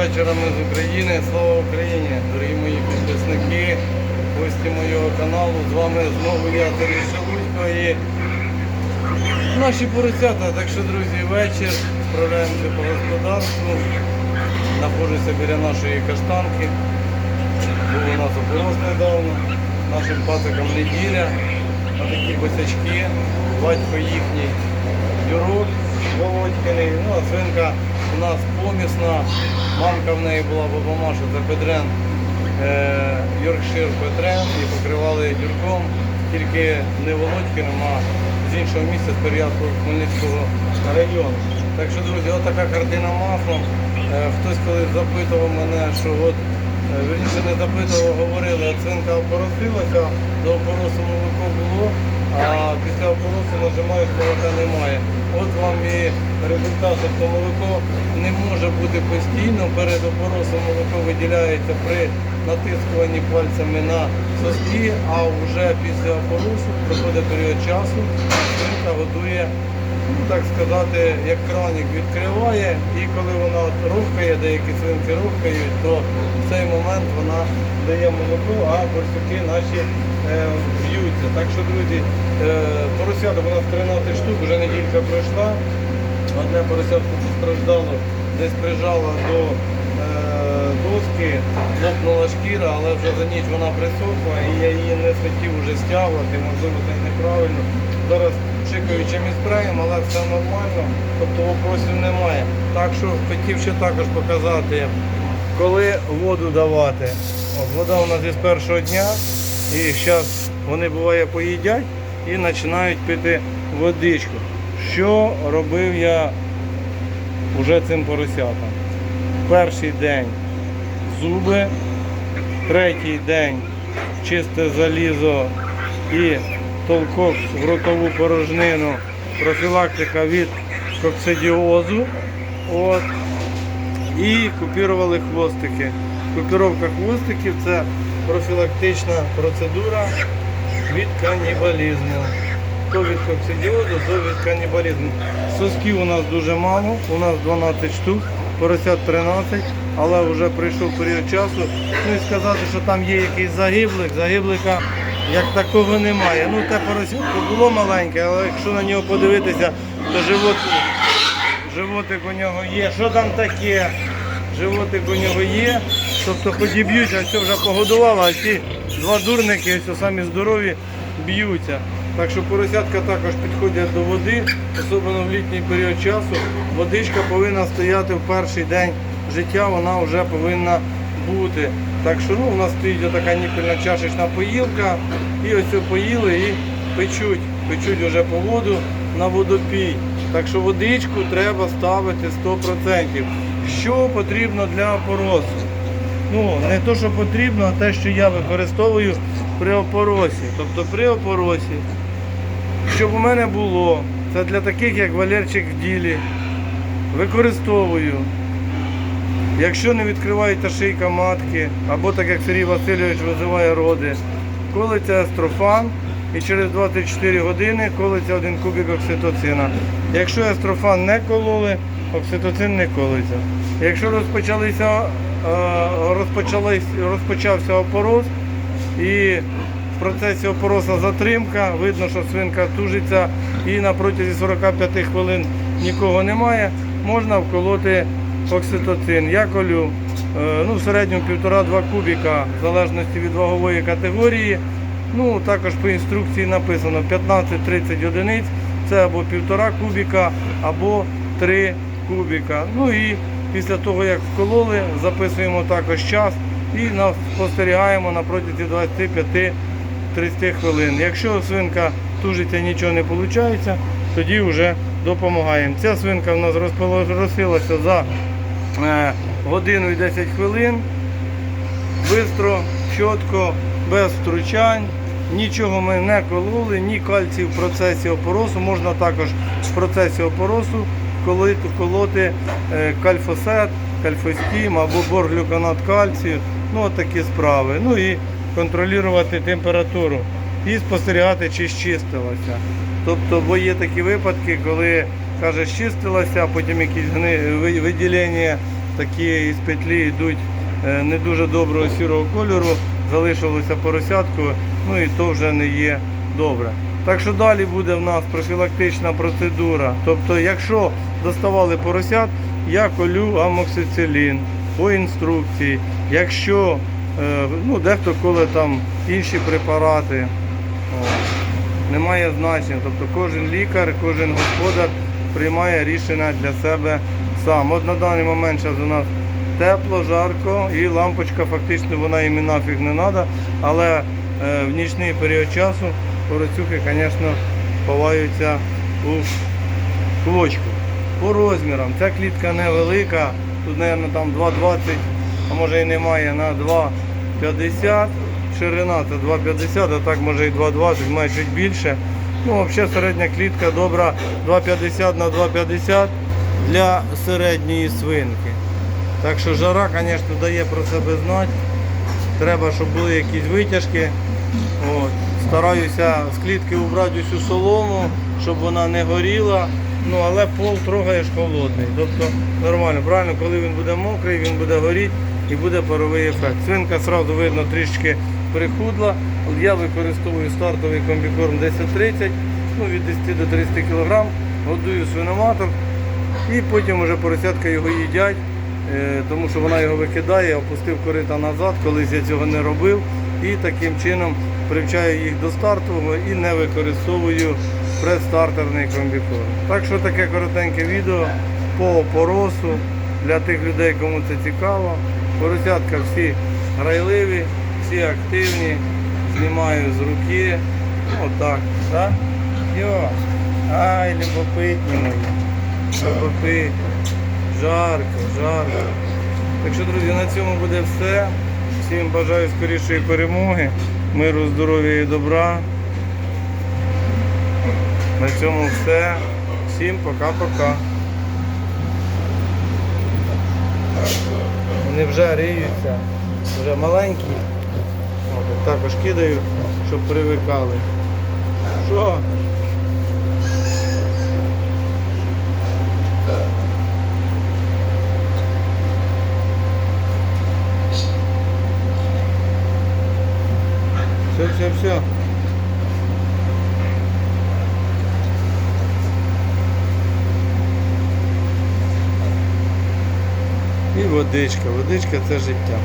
вечорами з України. Слава Україні! Дорогі мої підписники, гості моєго каналу. З вами знову я Тарій Шелудько і наші поросята. Так що, друзі, вечір. Справляємося по господарству. Знаходжуся біля нашої каштанки. Був у нас опорос недавно. Нашим пацикам неділя. Отакі босячки. Батько їхній Юрок Володькиний. Ну, а свинка у нас помісна. Мамка в неї була баба Маша, це Петрен. Е, Йоркшир Петрен і покривали дюрком. Тільки не Володькиним, а з іншого місця, з Пер'ятського Хмельницького району. Так що, друзі, от така картина маслом. Е, хтось колись запитував мене, що от Е, Вірніше не запитував, говорили, а цинка опоросилася, до опоросу молоко було, а після опоросу нажимаєш, молока немає. От вам і результат, тобто молоко не може бути постійно, перед опоросом молоко виділяється при натискуванні пальцями на соски, а вже після опоросу проходить період часу, свинка готує ну, так сказати, як кранік відкриває, і коли вона рухає, деякі свинки рухають, то в цей момент вона дає молоко, а борсуки наші б'ються. Так що, друзі, е, поросяток у нас 13 штук, вже неділька пройшла. Одне поросятко постраждало, десь прижало до е, доски, лопнула шкіра, але вже за ніч вона присохла і я її не хотів вже стягувати, можливо, це неправильно. Зараз пшикаючим і спреєм, але все нормально, тобто вопросів немає. Так що хотів ще також показати, коли воду давати. От вода у нас із першого дня, і зараз вони буває поїдять і починають пити водичку. Що робив я вже цим поросятам? Перший день зуби, третій день чисте залізо і толкок в ротову порожнину, профілактика від коксидіозу. От. І купірували хвостики. Купіровка хвостиків це профілактична процедура від канібалізму. То від коксидіозу, то від канібалізму. Сосків у нас дуже мало, у нас 12 штук, поросят 13, але вже прийшов період часу. Ну і сказати, що там є якийсь загиблик, загиблика як такого немає. Ну те поросятко було маленьке, але якщо на нього подивитися, то живот, животик у нього є. Що там таке? Животик у нього є. Тобто хоч б'ються, все вже погодувало, а ці два дурники, ось самі здорові, б'ються. Так що поросятка також підходять до води, особливо в літній період часу. Водичка повинна стояти в перший день життя, вона вже повинна бути. Так що ну, у нас стоїть така нікельна чашечна поїлка, і ось поїли і печуть, печуть вже по воду на водопій. Так що водичку треба ставити 100%. Що потрібно для опоросу? Ну, не то, що потрібно, а те, що я використовую при опоросі. Тобто при опоросі, щоб у мене було, це для таких, як Валерчик в ділі. Використовую. Якщо не відкривається шийка матки, або так як Сергій Васильович визиває роди, колиться естрофан і через 24 години колиться один кубик окситоцина. Якщо естрофан не кололи, окситоцин не колиться. Якщо розпочалися, розпочався опороз і в процесі опороса затримка, видно, що свинка тужиться і на протязі 45 хвилин нікого немає, можна вколоти окситоцин. Я колю е, ну, в середньому 1,5-2 кубіка, в залежності від вагової категорії. Ну, також по інструкції написано 15-30 одиниць, це або 1,5 кубіка, або 3 кубіка. Ну і після того, як вкололи, записуємо також час і спостерігаємо на протязі 25-30 хвилин. Якщо свинка тужиться, нічого не виходить, тоді вже допомагаємо. Ця свинка в нас розпоросилася за е, годину і 10 хвилин. Бистро, чітко, без втручань. Нічого ми не кололи, ні кальцій в процесі опоросу. Можна також в процесі опоросу колоти, е, кальфосет, кальфостім або борглюканат кальцію. Ну, от такі справи. Ну і контролювати температуру і спостерігати, чи щистилася. Тобто, бо є такі випадки, коли каже, щистилася, а потім якісь гни- виділення такі із петлі йдуть е, не дуже доброго сірого кольору, залишилося поросятку, ну і то вже не є добре. Так що далі буде в нас профілактична процедура. Тобто, якщо доставали поросят, я колю амоксицилін по інструкції. Якщо е, ну, дехто коле там інші препарати, немає значення. Тобто кожен лікар, кожен господар приймає рішення для себе сам. От на даний момент зараз у нас тепло, жарко і лампочка фактично вона їм і нафіг не треба, але в нічний період часу поросюхи, звісно, ховаються у клочку. По розмірам ця клітка невелика, тут, мабуть, там 2,20, а може і немає на 2,50. Ширина це 2,50, а так може і 2,20, має чуть більше. Ну, взагалі середня клітка добра 2,50 на 2,50 для середньої свинки. Так що жара, звісно, дає про себе знати. Треба, щоб були якісь витяжки. От. Стараюся з клітки убрати усю солому, щоб вона не горіла. Ну, але пол трогаєш холодний. Тобто нормально, правильно, коли він буде мокрий, він буде горіти і буде паровий ефект. Свинка одразу видно трішки прихудла. Я використовую стартовий комбікорм 1030, ну, від 10 до 30 кг, годую свиноматок і потім вже поросятка його їдять, тому що вона його викидає, опустив корита назад, колись я цього не робив. І таким чином привчаю їх до стартового і не використовую предстартерний комбікорм. Так що таке коротеньке відео по опоросу для тих людей, кому це цікаво. Поросятка всі грайливі, всі активні, знімаю з руки. Отак. так? Йо. Ай, любопитні мої. Любопитні. Жарко, жарко. Так що, друзі, на цьому буде все. Всім бажаю скорішої перемоги, миру, здоров'я і добра. На цьому все. Всім пока-пока. Вони вже риються, вже маленькі. Також кидаю, щоб привикали. Що? Все, все, все. І водичка. Водичка це життя.